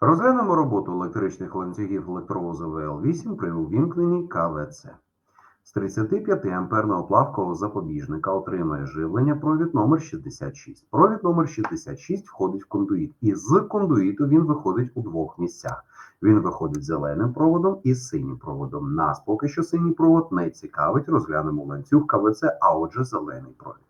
Розглянемо роботу електричних ланцюгів електровозу ВЛ8 при увімкненні КВЦ. З 35 амперного плавкового запобіжника отримає живлення провід номер 66. Провід номер 66 входить в кондуїт, і з кондуїту він виходить у двох місцях. Він виходить зеленим проводом і синім проводом. Нас поки що синій провод не цікавить. Розглянемо ланцюг КВЦ, а отже, зелений провід.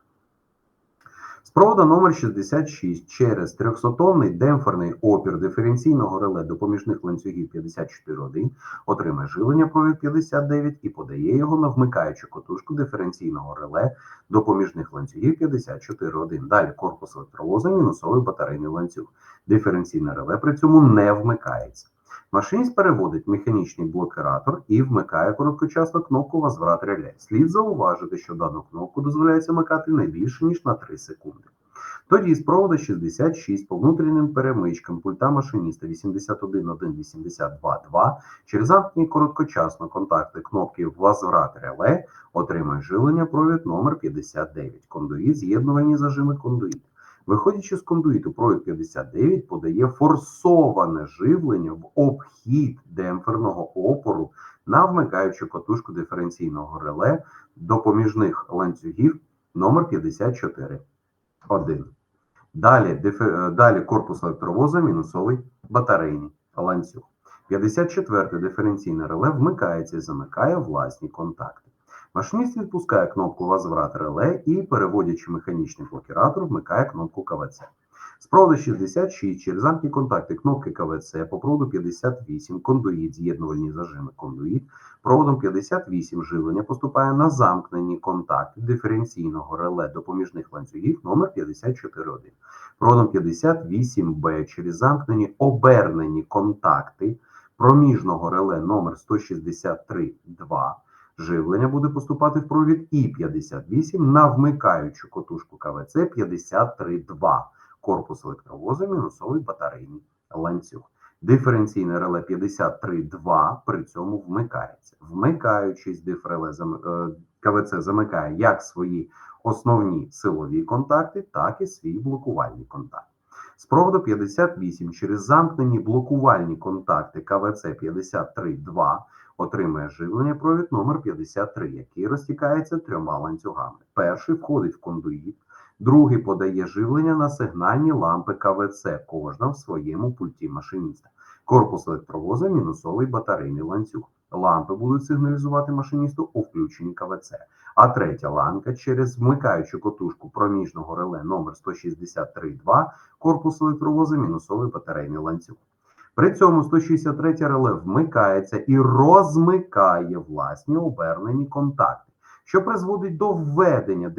З провода номер 66 через 300-тонний демпферний опір диференційного реле допоміжних ланцюгів 54.1 отримає живлення провід 59 і подає його на вмикаючу котушку диференційного реле допоміжних ланцюгів 54.1. Далі корпус електровоза мінусовий батарейний ланцюг. Диференційне реле при цьому не вмикається. Машиніст переводить механічний блокиратор і вмикає короткочасно кнопку возврат реле. Слід зауважити, що дану кнопку дозволяється вмикати не більше, ніж на 3 секунди. Тоді з проводу 66 по внутрішнім перемичкам пульта машиніста 81.1.82.2 через замкнені короткочасно контакти кнопки возврат реле отримає живлення провід номер 59. Кондуїт з'єднувані зажими кондуїт. Виходячи з кондуїту, провід 59 подає форсоване живлення в обхід демпферного опору на вмикаючу катушку диференційного реле допоміжних ланцюгів номер 54. 1. Далі, дифе- е, далі корпус електровоза мінусовий батарейний ланцюг. 54 диференційне реле вмикається і замикає власні контакти. Машиніст відпускає кнопку возврат реле і, переводячи механічний блокіратор, вмикає кнопку КВЦ. З проводу 66 через замкні контакти кнопки КВЦ по проводу 58 кондуїт, з'єднувальні зажими кондуїт, проводом 58 живлення поступає на замкнені контакти диференційного реле допоміжних ланцюгів номер 54.1. Проводом 58Б через замкнені обернені контакти проміжного реле номер 163.2 Живлення буде поступати в провід І-58 на вмикаючу котушку КВЦ 53.2, корпус електровоза мінусовий батарейний ланцюг. Диференційне реле 53.2 при цьому вмикається. Вмикаючись, дифреле е, КВЦ замикає як свої основні силові контакти, так і свій блокувальний контакт. З проводу 58 через замкнені блокувальні контакти КВЦ 53.2 отримує живлення провід номер 53, який розтікається трьома ланцюгами. Перший входить в кондуїт, другий подає живлення на сигнальні лампи КВЦ, кожна в своєму пульті машиніста. Корпус електровоза мінусовий батарейний ланцюг. Лампи будуть сигналізувати машиністу у включенні КВЦ. А третя ланка через вмикаючу котушку проміжного реле номер 163.2 корпус електровоза мінусовий батарейний ланцюг. При цьому 163 реле вмикається і розмикає власні обернені контакти, що призводить до введення е,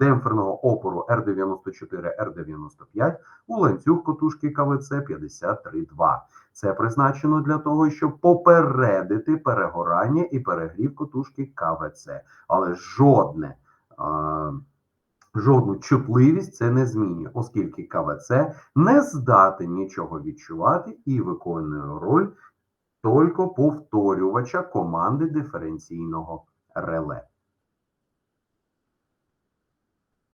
демпферного опору R94-R95 у ланцюг котушки КВЦ 53.2. Це призначено для того, щоб попередити перегорання і перегрів котушки КВЦ, але жодне. е, Жодну чутливість це не змінює, оскільки КВЦ не здатен нічого відчувати і виконує роль тільки повторювача команди диференційного реле.